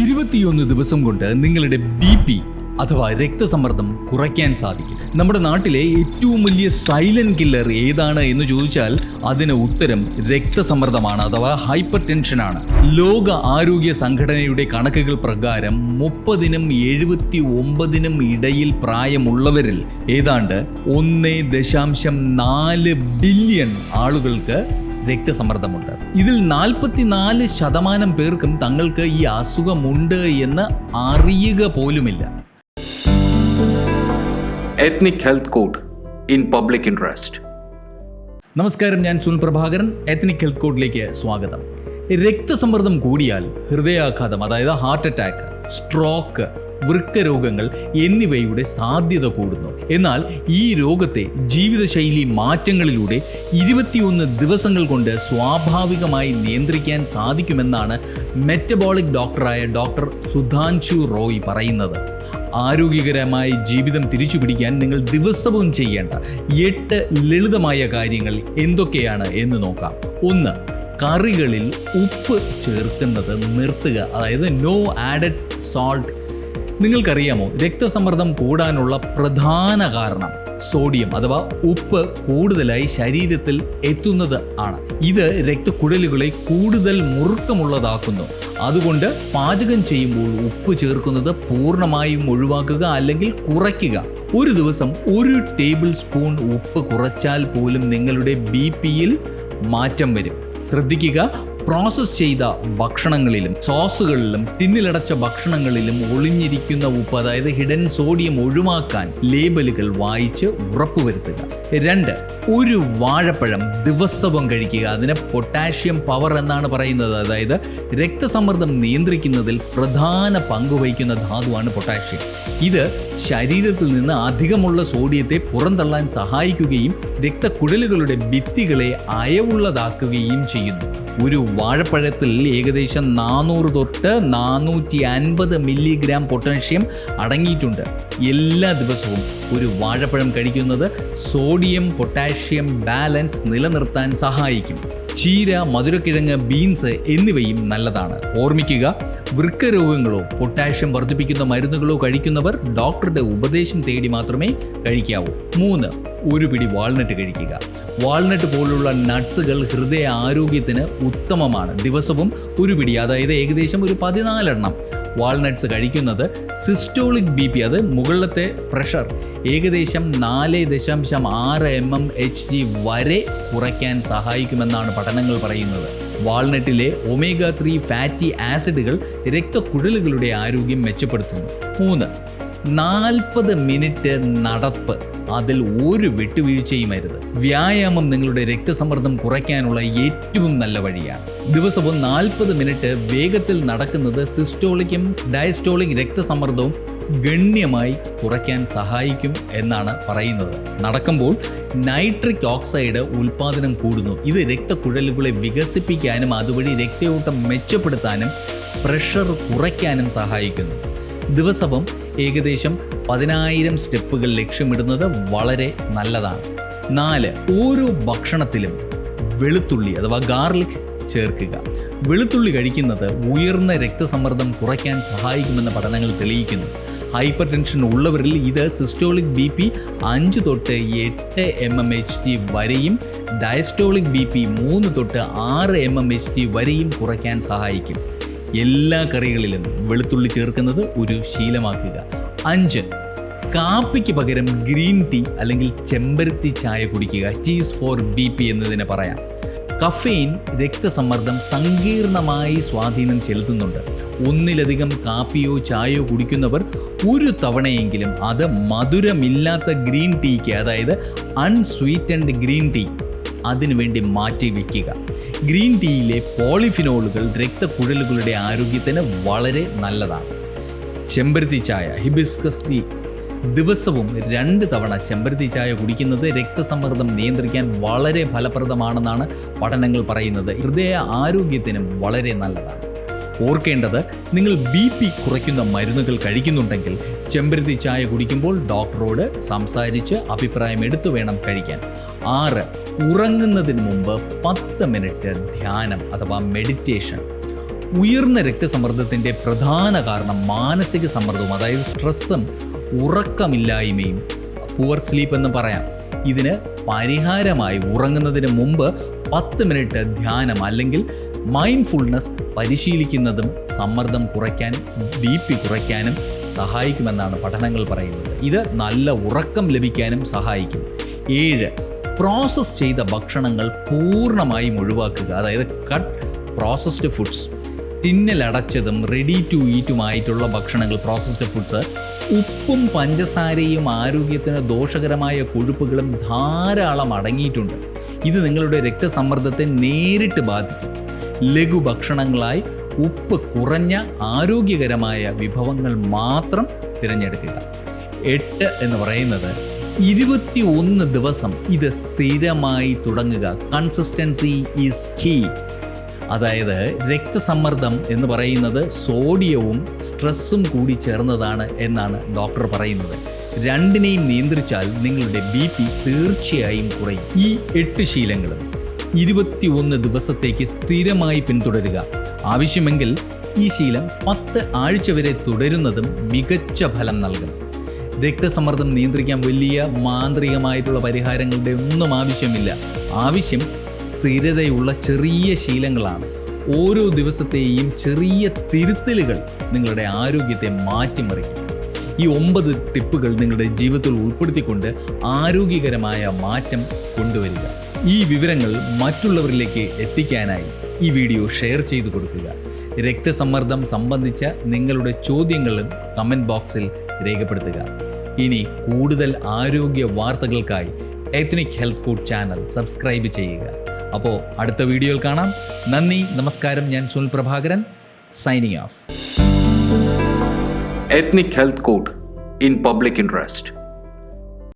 ഇരുപത്തിയൊന്ന് ദിവസം കൊണ്ട് നിങ്ങളുടെ ബി പി അഥവാ രക്തസമ്മർദ്ദം കുറയ്ക്കാൻ സാധിക്കും. നമ്മുടെ നാട്ടിലെ ഏറ്റവും വലിയ സൈലന്റ് കില്ലർ ഏതാണ് എന്ന് ചോദിച്ചാൽ അതിന് ഉത്തരം രക്തസമ്മർദ്ദമാണ് അഥവാ ഹൈപ്പർ ടെൻഷനാണ് ലോക ആരോഗ്യ സംഘടനയുടെ കണക്കുകൾ പ്രകാരം മുപ്പതിനും എഴുപത്തി ഒമ്പതിനും ഇടയിൽ പ്രായമുള്ളവരിൽ ഏതാണ്ട് ഒന്ന് ദശാംശം നാല് ബില്യൺ ആളുകൾക്ക് രക്തസമ്മർദ്ദമുണ്ട്. ഇതിൽ നാൽപ്പത്തിനാല് ശതമാനം പേർക്കും തങ്ങൾക്ക് ഈ അസുഖമുണ്ട് എന്ന് അറിയുക പോലുമില്ല. Ethnic health code in public interest നമസ്കാരം ഞാൻ സുനിൽ പ്രഭാകരൻ. എത്നിക് ഹെൽത്ത് കോഡിലേക്ക് സ്വാഗതം. രക്തസമ്മർദ്ദം കൂടിയാൽ ഹൃദയാഘാതം അതായത് ഹാർട്ട് അറ്റാക്ക് സ്ട്രോക്ക് വൃക്ക രോഗങ്ങൾ എന്നിവയുടെ സാധ്യത കൂടുന്നു. എന്നാൽ ഈ രോഗത്തെ ജീവിതശൈലി മാറ്റങ്ങളിലൂടെ ഇരുപത്തിയൊന്ന് ദിവസങ്ങൾ കൊണ്ട് സ്വാഭാവികമായി നിയന്ത്രിക്കാൻ സാധിക്കുമെന്നാണ് മെറ്റബോളിക് ഡോക്ടറായ ഡോക്ടർ സുധാൻശു റോയ് പറയുന്നത്. ആരോഗ്യകരമായ ജീവിതം തിരിച്ചു പിടിക്കാൻ നിങ്ങൾ ദിവസവും ചെയ്യേണ്ട എട്ട് ലളിതമായ കാര്യങ്ങൾ എന്തൊക്കെയാണ് എന്ന് നോക്കാം. ഒന്ന് കറികളിൽ ഉപ്പ് ചേർക്കുന്നത് നിർത്തുക. അതായത് നോ ആഡഡ് സോൾട്ട് നിങ്ങൾക്കറിയാമോ രക്തസമ്മർദ്ദം കൂടാനുള്ള പ്രധാന കാരണം സോഡിയം അഥവാ ഉപ്പ് കൂടുതലായി ശരീരത്തിൽ എത്തുന്നത് ആണ്. ഇത് രക്തക്കുഴലുകളെ കൂടുതൽ മുറുക്കമുള്ളതാക്കുന്നു. അതുകൊണ്ട് പാചകം ചെയ്യുമ്പോൾ ഉപ്പ് ചേർക്കുന്നത് പൂർണമായും ഒഴിവാക്കുക അല്ലെങ്കിൽ കുറയ്ക്കുക. ഒരു ദിവസം ഒരു ടേബിൾ സ്പൂൺ ഉപ്പ് കുറച്ചാൽ പോലും നിങ്ങളുടെ ബി പിയിൽ മാറ്റം വരും. ശ്രദ്ധിക്കുക പ്രോസസ് ചെയ്ത ഭക്ഷണങ്ങളിലും സോസുകളിലും ടിന്നിലടച്ച ഭക്ഷണങ്ങളിലും ഒളിഞ്ഞിരിക്കുന്ന ഉപ്പ് അതായത് ഹിഡൻ സോഡിയം ഒഴിവാക്കാൻ ലേബലുകൾ വായിച്ച് ഉറപ്പുവരുത്തുക. രണ്ട് ഒരു വാഴപ്പഴം ദിവസവും കഴിക്കുക. അതിന് പൊട്ടാഷ്യം പവർ എന്നാണ് പറയുന്നത്. അതായത് രക്തസമ്മർദ്ദം നിയന്ത്രിക്കുന്നതിൽ പ്രധാന പങ്ക് വഹിക്കുന്ന ധാതുവാണ് പൊട്ടാഷ്യം ഇത് ശരീരത്തിൽ നിന്ന് അധികമുള്ള സോഡിയത്തെ പുറന്തള്ളാൻ സഹായിക്കുകയും രക്തക്കുഴലുകളുടെ ഭിത്തികളെ അയവുള്ളതാക്കുകയും ചെയ്യുന്നു. ഒരു വാഴപ്പഴത്തിൽ ഏകദേശം നാനൂറ് തൊട്ട് നാനൂറ്റി അൻപത് മില്ലിഗ്രാം പൊട്ടാഷ്യം അടങ്ങിയിട്ടുണ്ട്. എല്ലാ ദിവസവും ഒരു വാഴപ്പഴം കഴിക്കുന്നത് സോഡിയം പൊട്ടാഷ്യം ബാലൻസ് നിലനിർത്താൻ സഹായിക്കും. ചീര മധുരക്കിഴങ്ങ് ബീൻസ് എന്നിവയും നല്ലതാണ്. ഓർമ്മിക്കുക വൃക്ക രോഗങ്ങളോ പൊട്ടാഷ്യം വർദ്ധിപ്പിക്കുന്ന മരുന്നുകളോ കഴിക്കുന്നവർ ഡോക്ടറുടെ ഉപദേശം തേടി മാത്രമേ കഴിക്കാവൂ. മൂന്ന് ഒരു പിടി വാൾനട്ട് കഴിക്കുക. വാൾനട്ട് പോലുള്ള നട്ട്സുകൾ ഹൃദയ ആരോഗ്യത്തിന് ഉത്തമമാണ്. ദിവസവും ഒരു പിടി അതായത് ഏകദേശം ഒരു പതിനാലെണ്ണം. വാൾനട്ട്സ് കഴിക്കുന്നത് സിസ്റ്റോളിക് ബി പി അത് മുകളിലത്തെ പ്രഷർ ഏകദേശം നാല് ദശാംശം ആറ് എം എം എച്ച് ജി വരെ കുറയ്ക്കാൻ സഹായിക്കുമെന്നാണ് പഠനങ്ങൾ പറയുന്നത്. വാൾനട്ടിലെ ഒമേഗ ത്രീ ഫാറ്റി ആസിഡുകൾ രക്തക്കുഴലുകളുടെ ആരോഗ്യം മെച്ചപ്പെടുത്തുന്നു. മൂന്ന് നാൽപ്പത് മിനിറ്റ് നടപ്പ് അതിൽ ഒരു വിട്ടുവീഴ്ചയും അരുത് വ്യായാമം നിങ്ങളുടെ രക്തസമ്മർദ്ദം കുറയ്ക്കാനുള്ള ഏറ്റവും നല്ല വഴിയാണ്. ദിവസവും നാൽപ്പത് മിനിറ്റ് വേഗത്തിൽ നടക്കുന്നത് സിസ്റ്റോളിക്കും ഡയസ്റ്റോളിക് രക്തസമ്മർദ്ദവും ഗണ്യമായി കുറയ്ക്കാൻ സഹായിക്കും എന്നാണ് പറയുന്നത്. നടക്കുമ്പോൾ നൈട്രിക് ഓക്സൈഡ് ഉൽപാദനം കൂടുന്നു. ഇത് രക്തക്കുഴലുകളെ വികസിപ്പിക്കാനും അതുവഴി രക്തയോട്ടം മെച്ചപ്പെടുത്താനും പ്രഷർ കുറയ്ക്കാനും സഹായിക്കുന്നു. ദിവസവും ഏകദേശം പതിനായിരം സ്റ്റെപ്പുകൾ ലക്ഷ്യമിടുന്നത് വളരെ നല്ലതാണ്. നാല് ഓരോ ഭക്ഷണത്തിലും വെളുത്തുള്ളി അഥവാ ഗാർലിക് ചേർക്കുക. വെളുത്തുള്ളി കഴിക്കുന്നത് ഉയർന്ന രക്തസമ്മർദ്ദം കുറയ്ക്കാൻ സഹായിക്കുമെന്ന പഠനങ്ങൾ തെളിയിക്കുന്നു. ഹൈപ്പർ ടെൻഷൻ ഉള്ളവരിൽ ഇത് സിസ്റ്റോളിക് ബി പി അഞ്ച് തൊട്ട് എട്ട് എം എം എച്ച് ജി വരെയും ഡയസ്റ്റോളിക് ബി പി മൂന്ന് തൊട്ട് ആറ് എം എം എച്ച് ജി വരെയും കുറയ്ക്കാൻ സഹായിക്കും. എല്ലാ കറികളിലും വെളുത്തുള്ളി ചേർക്കുന്നത് ഒരു ശീലമാക്കുക. അഞ്ച് കാപ്പിക്ക് പകരം ഗ്രീൻ ടീ അല്ലെങ്കിൽ ചെമ്പരത്തി ചായ കുടിക്കുക. ടീസ് ഫോർ ബി പി എന്നതിനെ പറയാം. കഫെയിൻ രക്തസമ്മർദ്ദം സങ്കീർണമായി സ്വാധീനം ചെലുത്തുന്നുണ്ട്. ഒന്നിലധികം കാപ്പിയോ ചായയോ കുടിക്കുന്നവർ ഒരു തവണയെങ്കിലും അത് മധുരമില്ലാത്ത ഗ്രീൻ ടീക്ക് അതായത് അൺസ്വീറ്റൻഡ് ഗ്രീൻ ടീ അതിനുവേണ്ടി മാറ്റി വയ്ക്കുക ഗ്രീൻ ടീയിലെ പോളിഫിനോളുകൾ രക്തക്കുഴലുകളുടെ ആരോഗ്യത്തിന് വളരെ നല്ലതാണ്. ചെമ്പരത്തി ചായ ഹിബിസ്കസ് ടീ ദിവസവും രണ്ട് തവണ ചെമ്പരത്തി ചായ കുടിക്കുന്നത് രക്തസമ്മർദ്ദം നിയന്ത്രിക്കാൻ വളരെ ഫലപ്രദമാണെന്നാണ് പഠനങ്ങൾ പറയുന്നത്. ഹൃദയ ആരോഗ്യത്തിനും വളരെ നല്ലതാണ്. ഓർക്കേണ്ടത് നിങ്ങൾ ബി പി കുറയ്ക്കുന്ന മരുന്നുകൾ കഴിക്കുന്നുണ്ടെങ്കിൽ ചെമ്പരത്തി ചായ കുടിക്കുമ്പോൾ ഡോക്ടറോട് സംസാരിച്ച് അഭിപ്രായം എടുത്തു വേണം കഴിക്കാൻ. ആറ് ഉറങ്ങുന്നതിന് മുമ്പ് പത്ത് മിനിറ്റ് ധ്യാനം അഥവാ മെഡിറ്റേഷൻ. ഉയർന്ന രക്തസമ്മർദ്ദത്തിന്റെ പ്രധാന കാരണം മാനസിക സമ്മർദ്ദവും അതായത് സ്ട്രെസ്സും ഉറക്കമില്ലായ്മയും പുവർ സ്ലീപ്പ് എന്ന് പറയാം. ഇതിന് പരിഹാരമായി ഉറങ്ങുന്നതിന് മുമ്പ് പത്ത് മിനിറ്റ് ധ്യാനം അല്ലെങ്കിൽ മൈൻഡ്ഫുൾനെസ് പരിശീലിക്കുന്നതും സമ്മർദ്ദം കുറയ്ക്കാൻ ബി പി കുറയ്ക്കാനും സഹായിക്കുമെന്നാണ് പഠനങ്ങൾ പറയുന്നത്. ഇത് നല്ല ഉറക്കം ലഭിക്കാനും സഹായിക്കും. ഏഴ് പ്രോസസ്സ് ചെയ്ത ഭക്ഷണങ്ങൾ പൂർണമായും ഒഴിവാക്കുക. അതായത് കട്ട് പ്രോസസ്ഡ് ഫുഡ്സ് ടിന്നിലടച്ചതും റെഡി ടു ഈറ്റുമായിട്ടുള്ള ഭക്ഷണങ്ങൾ പ്രോസസ്ഡ് ഫുഡ്സ് ഉപ്പും പഞ്ചസാരയും ആരോഗ്യത്തിന് ദോഷകരമായ കൊഴുപ്പുകളും ധാരാളം അടങ്ങിയിട്ടുണ്ട്. ഇത് നിങ്ങളുടെ രക്തസമ്മർദ്ദത്തെ നേരിട്ട് ബാധിക്കും. ലഘു ഭക്ഷണങ്ങളായി ഉപ്പ് കുറഞ്ഞ ആരോഗ്യകരമായ വിഭവങ്ങൾ മാത്രം തിരഞ്ഞെടുക്കുക. എട്ട് എന്ന് പറയുന്നത് ഇരുപത്തി ഒന്ന് ദിവസം ഇത് സ്ഥിരമായി തുടങ്ങുക. കൺസിസ്റ്റൻസി ഈസ് കീ അതായത് രക്തസമ്മർദ്ദം എന്ന് പറയുന്നത് സോഡിയവും സ്ട്രെസ്സും കൂടി ചേർന്നതാണ് എന്നാണ് ഡോക്ടർ പറയുന്നത്. രണ്ടിനെയും നിയന്ത്രിച്ചാൽ നിങ്ങളുടെ ബി പി തീർച്ചയായും കുറയും. ഈ എട്ട് ശീലങ്ങളും ഇരുപത്തി ഒന്ന് ദിവസത്തേക്ക് സ്ഥിരമായി പിന്തുടരുക. ആവശ്യമെങ്കിൽ ഈ ശീലം പത്ത് ആഴ്ച വരെ തുടരുന്നതും മികച്ച ഫലം നൽകും. രക്തസമ്മർദ്ദം നിയന്ത്രിക്കാൻ വലിയ മാന്ത്രികമായിട്ടുള്ള പരിഹാരങ്ങളുടെ ഒന്നും ആവശ്യമില്ല. ആവശ്യം സ്ഥിരതയുള്ള ചെറിയ ശീലങ്ങളാണ്. ഓരോ ദിവസത്തെയും ചെറിയ തിരുത്തലുകൾ നിങ്ങളുടെ ആരോഗ്യത്തെ മാറ്റിമറിക്കും. ഈ ഒമ്പത് ടിപ്പുകൾ നിങ്ങളുടെ ജീവിതത്തിൽ ഉൾപ്പെടുത്തിക്കൊണ്ട് ആരോഗ്യകരമായ മാറ്റം കൊണ്ടുവരിക. ഈ വിവരങ്ങൾ മറ്റുള്ളവരിലേക്ക് എത്തിക്കാനായി ഈ വീഡിയോ ഷെയർ ചെയ്തു കൊടുക്കുക. രക്തസമ്മർദ്ദം സംബന്ധിച്ച നിങ്ങളുടെ ചോദ്യങ്ങളും കമന്റ് ബോക്സിൽ രേഖപ്പെടുത്തുക. ഇനി കൂടുതൽ ആരോഗ്യ വാർത്തകൾക്കായി ethnic health code channel subscribe ചെയ്യുക. അപ്പോൾ അടുത്ത വീഡിയോയിൽ കാണാം. നന്ദി നമസ്കാരം. ഞാൻ Sunil Prabhakaran. Signing off. Ethnic health code in public Interest.